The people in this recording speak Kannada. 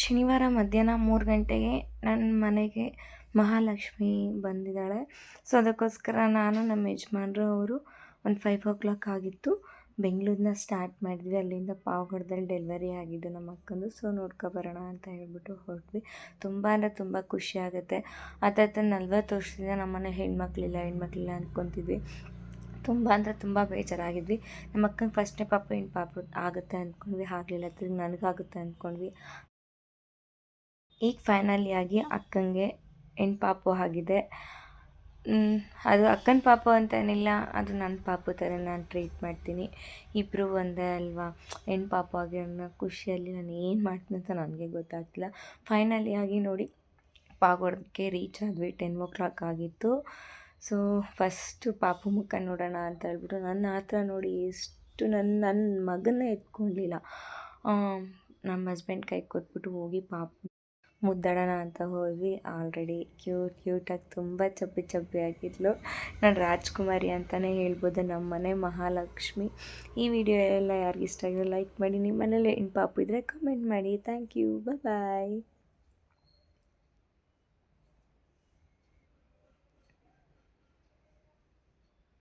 ಶನಿವಾರ ಮಧ್ಯಾಹ್ನ ಮೂರು ಗಂಟೆಗೆ ನನ್ನ ಮನೆಗೆ ಮಹಾಲಕ್ಷ್ಮಿ ಬಂದಿದ್ದಾಳೆ. ಸೊ ಅದಕ್ಕೋಸ್ಕರ ನಾನು ನಮ್ಮ ಯಜಮಾನ್ರು ಅವರು ಒಂದು ಫೈವ್ ಓ ಕ್ಲಾಕ್ ಆಗಿತ್ತು. ಬೆಂಗಳೂರಿನ ಸ್ಟಾರ್ಟ್ ಮಾಡಿದ್ವಿ. ಅಲ್ಲಿಂದ ಪಾವಗಡದಲ್ಲಿ ಡೆಲಿವರಿ ಆಗಿದ್ದು ನಮ್ಮ ಅಕ್ಕಂದು. ಸೊ ನೋಡ್ಕೊಬರೋಣ ಅಂತ ಹೇಳ್ಬಿಟ್ಟು ಹೊರಟ್ವಿ ತುಂಬ ಅಂದರೆ ತುಂಬ ಖುಷಿ ಆಗುತ್ತೆ. ಹತ್ತತ್ರ ನಲ್ವತ್ತು ವರ್ಷದಿಂದ ನಮ್ಮನೆ ಹೆಣ್ಮಕ್ಳಿಲ್ಲ ಹೆಣ್ಮಕ್ಳಿಲ್ಲ ಅಂದ್ಕೊತಿದ್ವಿ ತುಂಬ ಅಂದರೆ ತುಂಬ ಬೇಜಾರಾಗಿದ್ವಿ. ನಮ್ಮ ಅಕ್ಕಂಗೆ ಫಸ್ಟ್ನೇ ಪಾಪ ಹೆಣ್ಣು ಪಾಪ ಆಗುತ್ತೆ ಅಂದ್ಕೊಂಡ್ವಿ ಆಗಲಿಲ್ಲ, ತಿರುಗಿ ನನಗಾಗುತ್ತೆ ಅಂದ್ಕೊಂಡ್ವಿ ಈಗ ಫೈನಲಿ ಆಗಿ ಅಕ್ಕಂಗೆ ಹೆಣ್ಣು ಪಾಪು ಆಗಿದೆ. ಅದು ಅಕ್ಕನ ಪಾಪು ಅಂತೇನಿಲ್ಲ ಅದು ನನ್ನ ಪಾಪು ಥರ ನಾನು ಟ್ರೀಟ್ ಮಾಡ್ತೀನಿ. ಇಬ್ಬರು ಒಂದೇ ಅಲ್ವಾ? ಹೆಣ್ಣು ಪಾಪು ಆಗಿ ಅನ್ನೋ ಖುಷಿಯಲ್ಲಿ ನಾನು ಏನು ಮಾಡ್ತೀನಿ ಅಂತ ನನಗೆ ಗೊತ್ತಾಗ್ತಿಲ್ಲ. ಫೈನಲಿ ಆಗಿ ನೋಡಿ, ಪಾಗೋಡಕ್ಕೆ ರೀಚ್ ಆದ್ವಿ ಟೆನ್ ಓ ಕ್ಲಾಕ್ ಆಗಿತ್ತು. ಸೊ ಫಸ್ಟು ಪಾಪು ಮುಖ ನೋಡೋಣ ಅಂತ ಹೇಳ್ಬಿಟ್ಟು ನನ್ನ ಹತ್ರ ನೋಡಿ ಎಷ್ಟು ನನ್ನ ನನ್ನ ಮಗನ್ನೇ ಎತ್ಕೊಳ್ಳಿಲ್ಲ ನಮ್ಮ ಹಸ್ಬೆಂಡ್ ಕೈ ಕೊಟ್ಬಿಟ್ಟು ಹೋಗಿ ಪಾಪು ಮುದ್ದಾಡೋಣ ಅಂತ ಹೋದ್ವಿ. ಆಲ್ರೆಡಿ ಕ್ಯೂಟ್ ಕ್ಯೂಟಾಗಿ ತುಂಬ ಚಪ್ಪಿ ಚಪ್ಪಿ ಆಗಿದ್ಲು. ನಾನು ರಾಜ್ಕುಮಾರಿ ಅಂತಲೇ ಹೇಳ್ಬೋದು ನಮ್ಮ ಮನೆ ಮಹಾಲಕ್ಷ್ಮಿ. ಈ ವಿಡಿಯೋ ಎಲ್ಲ ಯಾರಿಗಿಷ್ಟ ಆಗಿರೋ ಲೈಕ್ ಮಾಡಿ. ನಿಮ್ಮ ಮನೇಲಿ ಹೆಣ್ಣು ಪಾಪು ಇದ್ದರೆ ಕಮೆಂಟ್ ಮಾಡಿ. Thank you bye